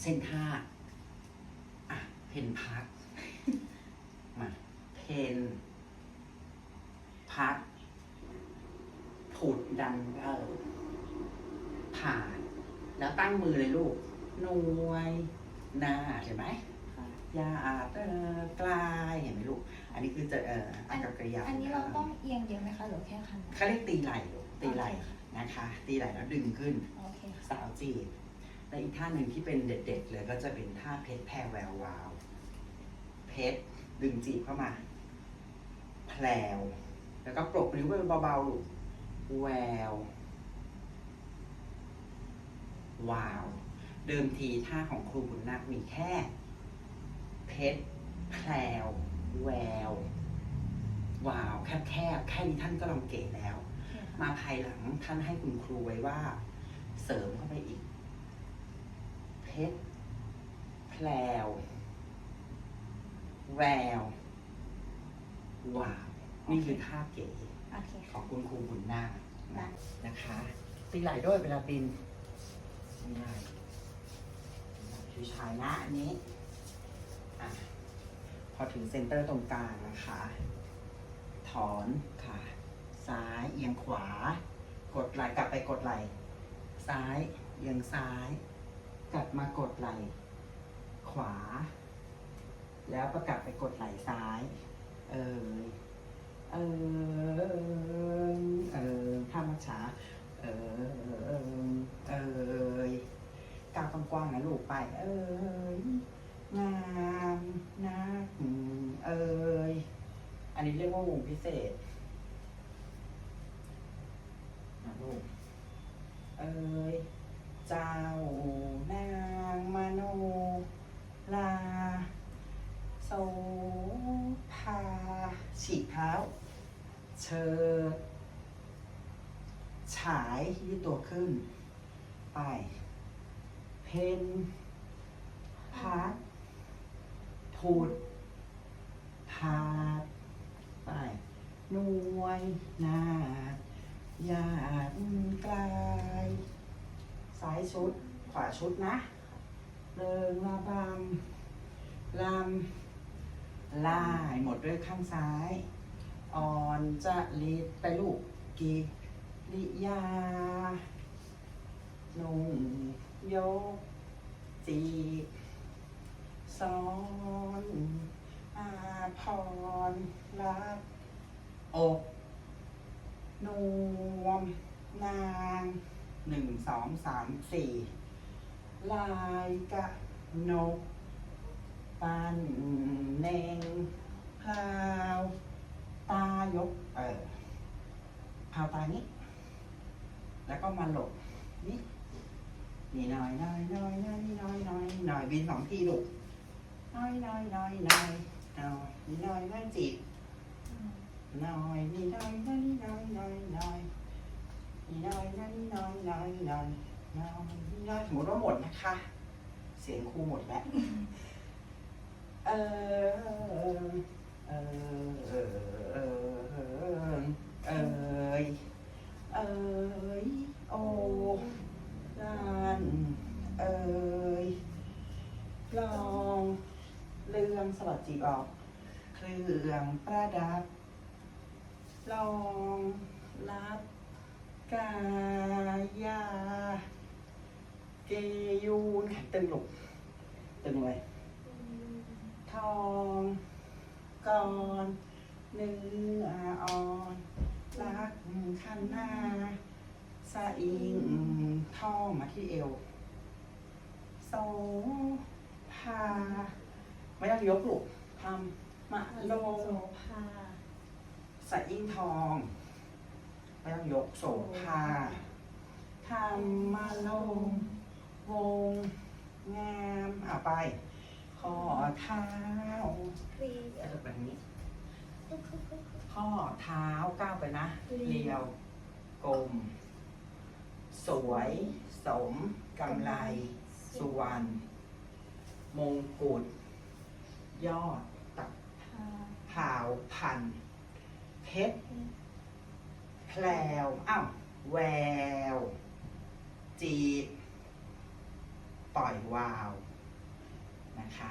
เส้นท่าอะ เพนพัก มา เพน พักผุดดันเออผ่าน แล้วตั้งมือเลยลูกหน่วยหน้าเห็นไหมค่ะยาอาเออกลายเห็นไหมลูก อันนี้คือจะเอ่ออากับกริยา อันนี้เราต้องเอียงเยอะไหมคะหรือแค่คันเขาเรียกตีไหล่ลูกตีไหล่โอเคค่ะนะคะ ตีไหล่แล้วดึงขึ้นโอเคค่ะสาวจีบ และอีกท่าหนึ่งที่เป็นเด็ด ๆ เลยก็จะเป็นท่าเพชรแพรแวววาว เพชรดึงจีบเข้ามา แพลว แล้วก็ปรบนิ้วไปเบาๆลูกแวว วาว เดิมทีท่าของครูบุญนาคมีแค่ เพชรแพลว แวว วาว แคบๆแค่นี้ท่านก็ลองเก๋แล้วโอเคค่ะมาภายหลังท่านให้คุณครูไว้ว่า เสริมเข้าไปอีก เพชร แพลว แวววาวนี่คือท่าเก๋โอเคขค่ะองคุณครูบุญนาคได้นะคะ ตีไหล่ด้วยเวลาบินไม่ได้คือชายหน้าอันนี้อะพอถึงเซนเตอร์ตรงกลางนะคะ ถอนค่ะ ซ้ายเอียงขวา กดไหล่กลับไปกดไหล่ซ้ายเอียงซ้าย กลับมากดไหล่ขวา แล้วประกลับไปกดไหล่ซ้าย เออเออเออท่ามัชชาเออเออเออก้าวกว้างๆนะลูกไป เอยงามนะอืมเอยอันนี้เรียกว่าวงพิเศษนะลูกเอ้ยเจ้านางมโนลา โสภาฉีกเท้า เชิดฉายยืดตัวขึ้น ไป เพนพัดพูดพาดไปนวยนาดญาติกลายซ้ายชุด ขวาชุดนะเริงระบำลำ ลายหมดด้วยข้างซ้าย อ่อนจะลิดไปลูกกิริยานุ่งยกจีบซ้อนอาพรรับอกนวม นางหนึ่งสองสามสี่ลายกะนก ปันเนงพาวตายกเออพาวตานี้ แล้วก็มาหลบนี่นี่น้อยน้อยน้อยน้อยน้อยน้อยน้อยบินสองทีลูกน้อยน้อยน้อยน้อยน้อยนี่น้อยน้อยจีบอืมน้อยนี่น้อยน้อยน้อยน้อยน้อยนี่น้อยน้อยน้อยน้อยน้อยน้อยนี่น้อยสมมติว่าหมดนะคะ เสียงครูหมดแล้ว เออเออเออเออเออเอยโอลานเอยลองเรื่องสวัสดีออก เครื่องประดับ ลองรับกายา เกยูนตึงหลุกตึงเลย องก่อนเนื้ออ่อนรักขันหน้าสะอิงท่อมาที่เอวโซพาไม่ต้องยกลูกทำมาโลโสภาสะอิงทองไม่ต้องยกโสภาทำมาลงวงงามอะไป ข้อเท้าคลีเออแบบนี้ ข้อเท้าก้าวไปนะ เรียว กลม สวย สมกำไร สุวรรณ มงกุฎ ยอด ตักพาผาวพัน เพชร แพลว อ้าว แวว จีบปล่อยวาว นะคะ